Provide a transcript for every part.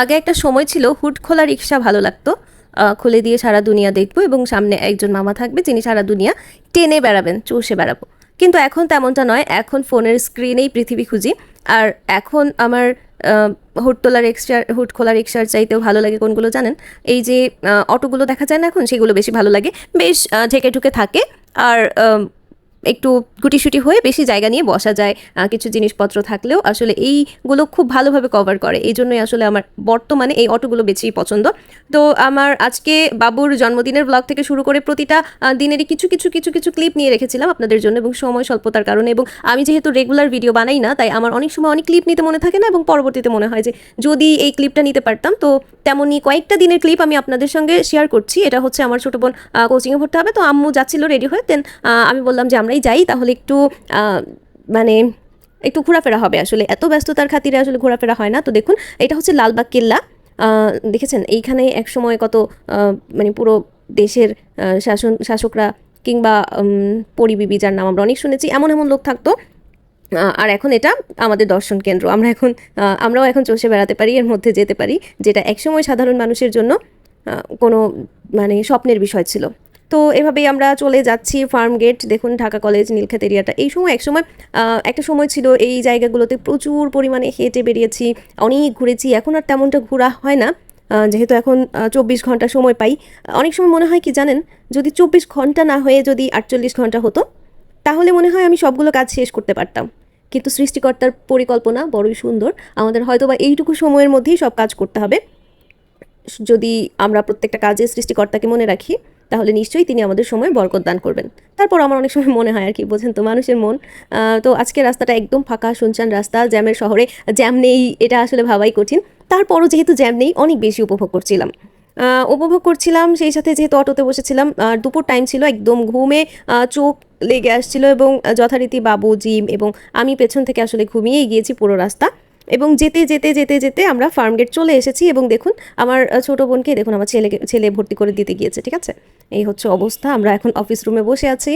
আগে একটা সময় ছিল হুড খোলা রিক্সা ভালো লাগতো। খুলে দিয়ে সারা দুনিয়া দেখব এবং সামনে একজন মামা থাকবে যিনি সারা দুনিয়া টেনে বেড়াবেন চষে বেড়াবো। কিন্তু এখন তেমনটা নয় এখন ফোনের স্ক্রিনেই পৃথিবী খুঁজি। আর এখন আমার আহ, হুড তোলা রিক্সার হুড খোলা রিক্সার চাইতেও ভালো লাগে কোনগুলো জানেন? এই যে অটোগুলো দেখা যায় না এখন সেগুলো বেশি ভালো লাগে। বেশ ঢেকে ঢুকে থাকে। আর একটু গুটিসুটি হয়ে বেশি জায়গা নিয়ে বসা যায় কিছু জিনিসপত্র থাকলেও আসলে এইগুলো খুব ভালোভাবে কভার করে। এই জন্যই আসলে আমার বর্তমানে এই অটোগুলো বেশি পছন্দ। তো আমার আজকে বাবুর জন্মদিনের ব্লগ থেকে শুরু করে প্রতিটা দিনেরই কিছু কিছু কিছু কিছু ক্লিপ নিয়ে রেখেছিলাম আপনাদের জন্য এবং সময় স্বল্পতার কারণে এবং আমি যেহেতু রেগুলার ভিডিও বানাই না, তাই আমার অনেক সময় অনেক ক্লিপ নিতে মনে থাকে না এবং পরবর্তীতে মনে হয় যে যদি এই ক্লিপটা নিতে পারতাম, তো তেমনই কয়েকটা দিনের ক্লিপ আমি আপনাদের সঙ্গে শেয়ার করছি। এটা হচ্ছে আমার ছোটো বোন কোচিংয়ে ভর্তি হবে। তো আম্মু যাচ্ছিল রেডি হয়ে দেন আমি বললাম যে আমরাই যাই, তাহলে একটু মানে একটু ঘোরাফেরা হবে। আসলে এত ব্যস্ততার খাতিরে আসলে ঘোরাফেরা হয় না। তো দেখুন, এটা হচ্ছে লালবাগ কেল্লা। দেখেছেন? এইখানে এক সময় কত মানে পুরো দেশের শাসন, শাসকরা কিংবা পরিবিবি যার নাম আমরা অনেক শুনেছি, এমন এমন লোক থাকতো। আর এখন এটা আমাদের দর্শন কেন্দ্র। আমরা এখন আমরাও এখন চষে বেড়াতে পারি, এর মধ্যে যেতে পারি, যেটা একসময় সাধারণ মানুষের জন্য কোনো মানে স্বপ্নের বিষয় ছিল। তো এভাবেই আমরা চলে যাচ্ছি ফার্ম গেট। দেখুন, ঢাকা কলেজ, নীলক্ষেত এরিয়াটা। এই সময় এক সময় একটা সময় ছিল এই জায়গাগুলোতে প্রচুর পরিমাণে হেঁটে বেরিয়েছি, অনেক ঘুরেছি। এখন আর তেমনটা ঘোরা হয় না। যেহেতু এখন চব্বিশ ঘণ্টা সময় পাই। অনেক সময় মনে হয় কি জানেন, যদি চব্বিশ ঘণ্টা না হয়ে যদি আটচল্লিশ ঘণ্টা হতো, তাহলে মনে হয় আমি সবগুলো কাজ শেষ করতে পারতাম। কিন্তু সৃষ্টিকর্তার পরিকল্পনা বড়ই সুন্দর। আমাদের হয়তো বা এইটুকু সময়ের মধ্যেই সব কাজ করতে হবে। যদি আমরা প্রত্যেকটা কাজে সৃষ্টিকর্তাকে মনে রাখি তাহলে নিশ্চয়ই তিনি আমাদের সময় বরকত দান করবেন। তারপর আমার অনেক সময় মনে হয় আর কি, বোঝেন তো, মানুষের মন। তো আজকে রাস্তাটা একদম ফাঁকা শুনশান রাস্তা, জ্যামের শহরে, জ্যাম নেই, এটা আসলে ভাবাই কঠিন। তারপরও যেহেতু জ্যাম নেই, অনেক বেশি উপভোগ করছিলাম। উপভোগ করছিলাম, সেই সাথে যেহেতু অটোতে বসেছিলাম আর দুপুর টাইম ছিল একদম ঘুমে চোখ লেগে আসছিল এবং যথারীতি বাবু, জিম এবং আমি পেছন থেকে আসলে ঘুমিয়েই গিয়েছি পুরো রাস্তা। এবং যেতে যেতে যেতে যেতে আমরা ফার্ম গেট চলে এসেছি এবং দেখুন আমার ছোট বোনকে দেখুন আমার ছেলেকে, ছেলে ভর্তি করে দিতে গিয়েছে, ঠিক আছে? এই হচ্ছে অবস্থা, আমরা এখন অফিস রুমে বসে আছি।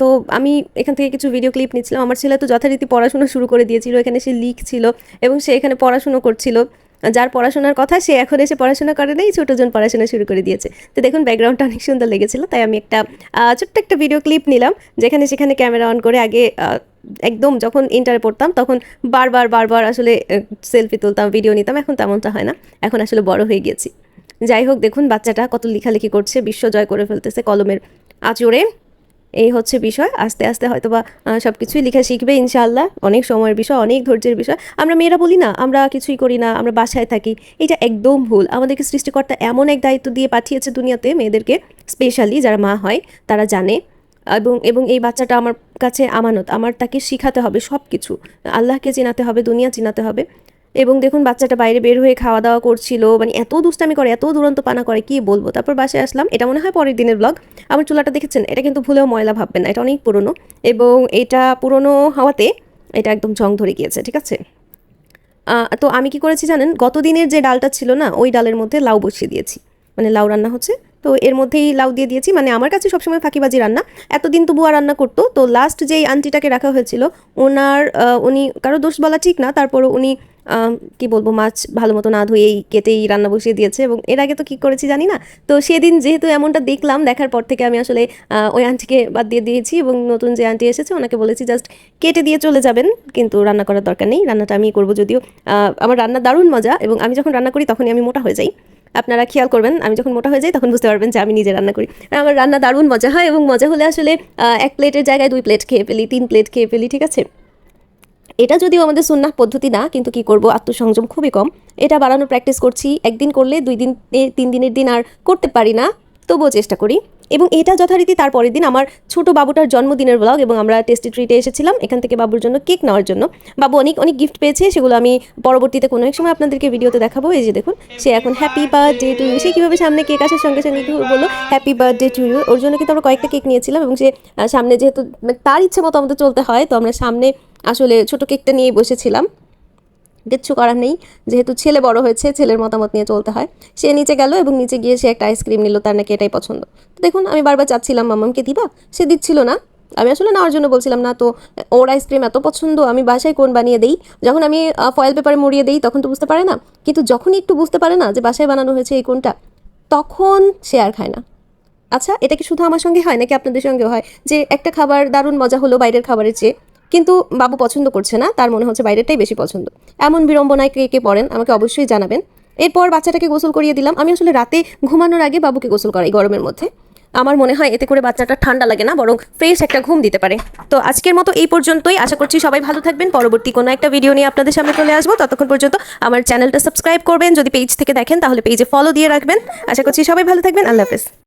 তো আমি এখান থেকে কিছু ভিডিও ক্লিপ নিচ্ছিলাম। আমার ছেলে তো যথারীতি পড়াশোনা শুরু করে দিয়েছিল, এখানে সে লিখছিল এবং সে এখানে পড়াশুনো করছিল। যার পড়াশোনার কথা সে এখন এসে পড়াশোনা করে নেই ছোটোজন পড়াশোনা শুরু করে দিয়েছে। তো দেখুন ব্যাকগ্রাউন্ডটা অনেক সুন্দর লেগেছিল, তাই আমি একটা ছোট্ট একটা ভিডিও ক্লিপ নিলাম, যেখানে, সেখানে ক্যামেরা অন করে আগে একদম যখন ইন্টারে পড়তাম, তখন বারবার বারবার আসলে সেলফি তুলতাম ভিডিও নিতাম, এখন তেমনটা হয় না। এখন আসলে বড় হয়ে গেছি যাই হোক, দেখুন, বাচ্চাটা কত লেখালেখি করছে, বিশ্ব জয় করে ফেলতেছে কলমের আচরে এই হচ্ছে বিষয়। আস্তে আস্তে হয়তো বা সব কিছুই লেখা শিখবে ইনশাআল্লাহ। অনেক সময়ের বিষয়, অনেক ধৈর্যের বিষয়। আমরা মেয়েরা বলি না, আমরা কিছুই করি না, আমরা বাসায় থাকি। এটা একদম ভুল। আমাদেরকে সৃষ্টিকর্তা এমন এক দায়িত্ব দিয়ে পাঠিয়েছে দুনিয়াতে মেয়েদেরকে স্পেশালি যারা মা হয়, তারা জানে। এবং এবং এই বাচ্চাটা আমার কাছে আমানত। আমার তাকে শিখাতে হবে সব কিছু আল্লাহকে চিনাতে হবে, দুনিয়া চিনাতে হবে। এবং দেখুন, বাচ্চাটা বাইরে বের হয়ে খাওয়া দাওয়া করছিল মানে এত দুষ্টামি করে, এত দুরন্ত পানা করে, কি বলব? তারপর বাসায় আসলাম। এটা মনে হয় পরের দিনের ব্লগ আমার চুলাটা দেখেছেন? এটা কিন্তু ভুলেও ময়লা ভাববেন না, এটা অনেক পুরনো। এবং এটা পুরনো হওয়াতে এটা একদম জং ধরে গিয়েছে, ঠিক আছে? তো আমি কি করেছি জানেন? গত দিনের যে ডালটা ছিল না, ওই ডালের মধ্যে লাউ বসিয়ে দিয়েছি। মানে লাউ রান্না হচ্ছে। তো এর মধ্যেই লাউ দিয়ে দিয়েছি। মানে আমার কাছে সবসময় ফাঁকিবাজি রান্না। এতদিন তো বুয়া রান্না করতো। তো লাস্ট যেই আন্টিটাকে রাখা হয়েছিল, ওনার উনি কারও দোষ বলা ঠিক না। তারপরও উনি কি বলব, মাছ ভালো মতো না ধুয়েই কেটেই রান্না বসিয়ে দিয়েছে এবং এর আগে তো কি করেছি জানি না। তো সেদিন যেহেতু এমনটা দেখলাম, দেখার পর থেকে আমি আসলে ওই আন্টিকে বাদ দিয়ে দিয়েছি এবং নতুন যে আন্টি এসেছে, ওনাকে বলেছি জাস্ট কেটে দিয়ে চলে যাবেন। কিন্তু রান্না করার দরকার নেই। রান্নাটা আমি করব যদিও আমার রান্না দারুণ মজা এবং আমি যখন রান্না করি তখনই আমি মোটা হয়ে যাই। আপনারা খেয়াল করবেন, আমি যখন মোটা হয়ে যাই তখন বুঝতে পারবেন যে আমি নিজে রান্না করি। আমার রান্না দারুণ মজা হয় এবং মজা হলে আসলে এক প্লেটের জায়গায় দুই প্লেট খেয়ে ফেলি, তিন প্লেট খেয়ে ফেলি, ঠিক আছে? এটা যদিও আমাদের সুন্নাহ পদ্ধতি না, কিন্তু কি করব? আত্মসংযম খুবই কম। এটা বাড়ানোর প্র্যাকটিস করছি। একদিন করলে দুই দিন, তিন দিনের দিন আর করতে পারি না, তবুও চেষ্টা করি। এবং এটা যথারীতি তার পরের দিন আমার ছোট বাবুটার জন্মদিনের ব্লগ এবং আমরা টেস্টি ট্রিটে এসেছিলাম। এখান থেকে বাবুর জন্য কেক নেওয়ার জন্য। বাবু অনেক অনেক গিফট পেয়েছে, সেগুলো আমি পরবর্তীতে কোনো এক সময় আপনাদেরকে ভিডিওতে দেখাবো। এই যে দেখুন, সে এখন হ্যাপি বার্থডে টু ইউ সে কীভাবে সামনে কেক আসার সঙ্গে সঙ্গে কি বলল হ্যাপি বার্থডে টু ইউ ওর জন্য কিন্তু আমরা কয়েকটা কেক নিয়েছিলাম এবং সে সামনে যেহেতু মানে তার ইচ্ছে মতো আমাদের চলতে হয়, তো আমরা সামনে আসলে ছোট কেকটা নিয়েই বসেছিলাম। কিচ্ছু করার নেই, যেহেতু ছেলে বড় হয়েছে, ছেলের মতামত নিয়ে চলতে হয়। সে নিচে গেল এবং নিচে গিয়ে সে একটা আইসক্রিম নিল, তার নাকি এটাই পছন্দ। দেখুন, আমি বারবার চাচ্ছিলাম মামামকে দিবা, সে দিচ্ছিল না। আমি আসলে নেওয়ার জন্য বলছিলাম, না, তো ওর আইসক্রিম এত পছন্দ, আমি বাসায় কোন বানিয়ে দিই? যখন আমি ফয়েল পেপারে মুড়িয়ে দিই, তখন তো বুঝতে পারে না। কিন্তু যখনই একটু বুঝতে পারে না যে বাসায় বানানো হয়েছে এই কোনটা, তখন সে আর খায় না। আচ্ছা এটা কি শুধু আমার সঙ্গে হয় নাকি আপনাদের সঙ্গেও হয়? যে একটা খাবার দারুণ মজা হলো বাইরের খাবারের চেয়ে, কিন্তু বাবু পছন্দ করছে না, তার মনে হচ্ছে বাইরেরটাই বেশি পছন্দ। এমন বিড়ম্বনায় কে কে পড়েন, আমাকে অবশ্যই জানাবেন। এরপর বাচ্চাটাকে গোসল করিয়ে দিলাম। আমি আসলে রাতে ঘুমানোর আগে বাবুকে গোসল করাই গরমের মধ্যে। আমার মনে হয় এতে করে বাচ্চাটা ঠান্ডা লাগে না, বরং ফ্রেশ একটা ঘুম দিতে পারে। তো আজকের মতো এই পর্যন্তই। আশা করছি সবাই ভালো থাকবেন। পরবর্তী কোনো একটা ভিডিও নিয়ে আপনাদের সামনে চলে আসব। ততক্ষণ পর্যন্ত আমার চ্যানেলটা সাবস্ক্রাইব করবেন। যদি পেজ থেকে দেখেন, তাহলে পেজে ফলো দিয়ে রাখবেন। আশা করছি সবাই ভালো থাকবেন। আল্লাহ হাফেজ।